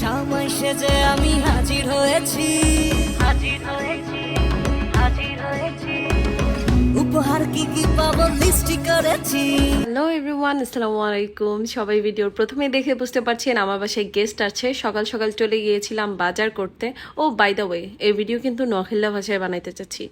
জামাই সেজে আমি হাজির হয়েছি। হাজির হয়েছি হাজির হয়েছি। উপহার কি কি পাবো হ্যালো এভরিওয়ান আসসালামু আলাইকুম। সবাই ভিডিওর প্রথমে দেখে বুঝতে পারছেন আমার বাসায় গেস্ট আছে। সকাল সকাল চলে গিয়েছিলাম বাজার করতে। ও বাই দ্য ওয়ে এই ভিডিও কিন্তু নখিল্লা ভাষায় বানাইতে চাচ্ছি।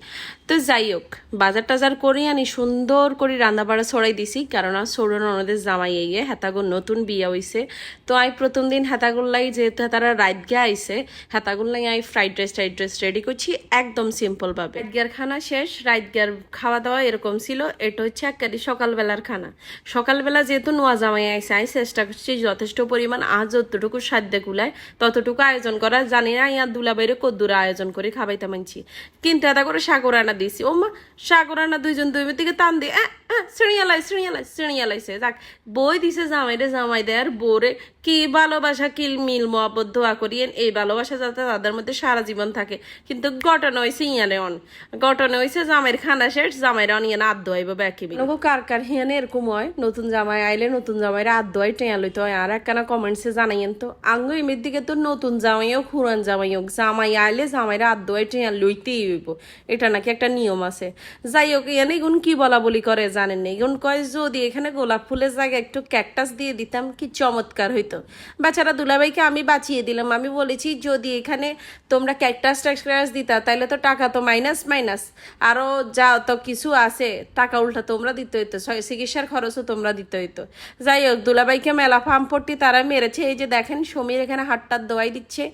তো যাই হোক, বাজার টাজার করে আনি, সুন্দর করে রান্না বাড়া ছড়াই দিছি। কারণ আর সৌরন ওনাদের জামাই ইয়ে হেতাগুর নতুন বিয়া হইছে। তো আই প্রথম দিন হেতাগুল্লাই, যেহেতু তারা রাইত গিয়ে আইছে, হেতাগুল্লাই I fried rice fried rice ready করছি, একদম সিম্পল ভাবে। রাইত গিয়ার খানা শেষ গিয়ার খাওয়া দাওয়া এরকম ছিল। এটা হচ্ছে একেবারে সকালবেলার খানা। সকালবেলা যেহেতু নোয়া জামাই আইসে আমি চেষ্টা করছি যথেষ্ট পরিমাণ আজ যতটুকু সাধ্য গুলায় ততটুকু আয়োজন করা জানি না, ইয়া দুলাবাইরে কদ্দুর আয়োজন করে খাবাইতে মানছি কিন্তু এটা করে সাগর আনা দিয়েছি। ও মা সাগর আনা দুইজন দুই থেকে তান দিয়ে শ্রেণিয়ালাই শ্রেণিয়ালাই শ্রেণিয়ালাইছে যাক, বই দিছে জামাইরে বোরে কি ভালোবাসা মিল করিয়েন, এই ভালোবাসা যাতে তাদের মধ্যে সারা জীবন থাকে। কিন্তু ঘটনা হয়েছে অন। ঘটনা হয়েছে জামাইয়ের খানা শেষ, জামাইরা ব্যাকি কার কার এরকম হয়? নতুন জামাই আইলে নতুন জামাইরা আদ দোয়াই লইতে হয়। আর একখানা কমেন্টসে জানাইয়েন তো, আঙ্গ এমির দিকে তো নতুন জামাই হোক হুরান জামাই হোক, জামাই আইলে জামাইরা আদ দোয়াই টেয়া লইতেই হইব। এটা নাকি একটা নিয়ম আছে। যাই হোক এনে গুণ কি বলা বলি করে জানেন না এগুন কয় যদি এখানে গোলাপ ফুলের জায়গায় একটু ক্যাকটাস দিয়ে দিতাম, কি চমৎকার হইতো। বেচারা দুলাভাইকে আমি বাঁচিয়ে দিলাম। আমি বলেছি, যদি এখানে তোমরা ক্যাকটাস ট্যাকটাস দিতা তাহলে তো টাকা তো মাইনাস মাইনাস। আরও যা তো কিছু আছে, টাকা উল্টা তোমরা দিতে হইতো। চিকিৎসার খরচও তোমরা দিতে হইতো। যাই হোক, দুলাভাইকে মেলা ফার্মপট্টি তারা মেরেছে। এই যে দেখেন, সমীর এখানে হাটটার দোয়াই দিচ্ছে।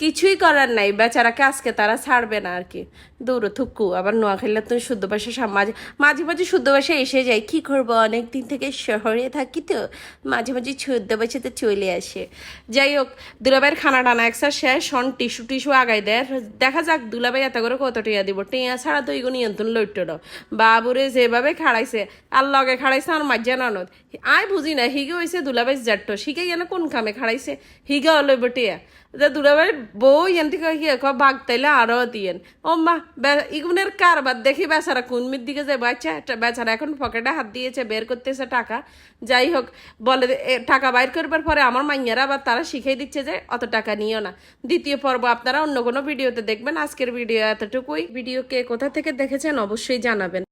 কিছুই করার নাই, বেচারাকে আজকে তারা ছাড়বে না আর কি দৌড়ো থুক্কু আবার নোয়া খেললে তুমি শুদ্ধ ভাষা মাঝে মাঝে মাঝে শুদ্ধ ভাষা এসে যায়, কি করব? অনেক দিন থেকে শহরে থাকি তো, মাঝে মাঝে শুদ্ধ ভাষাতে চলে আসে। যাই হোক, দুলাভাইয়ের খানা টানা একসার শেষ সন টিস্যু টিস্যু আগাই দেয় দেখা যাক দুলাভাই এত করে কত টিয়া দিব। টিয়া ছাড়া তো এগুলো নিয়ন্ত্রণ লইট না। বাবুরে যেভাবে খাড়াইছে, আর লগে খাড়াইছে আর মাজ্জা ননদ। আয় বুঝি না, হিগে হয়েছে দুলাভাই জাট্ট, শিখে গেলে কোন কামে খাড়াইছে? হিগে লইব টিয়া দুলাভাই বউ ইয়ান থেকে কি ক বাঘ তাইলে আরও দিয়েন ও মা ইগুনের কারবার দেখি বেচারা কুনমির দিকে যে বাচ্চা বেচারা এখন পকেটে হাত দিয়েছে বের করতেছে টাকা যাই হোক বলে টাকা বাইর করবার পরে আমার মাইয়ারা আবার তারা শিখিয়ে দিচ্ছে যে অত টাকা নিও না দ্বিতীয় পর্ব আপনারা অন্য কোনো ভিডিওতে দেখবেন, আজকের ভিডিও এতটুকুই। ভিডিও কে কোথা থেকে দেখেছেন, অবশ্যই জানাবেন।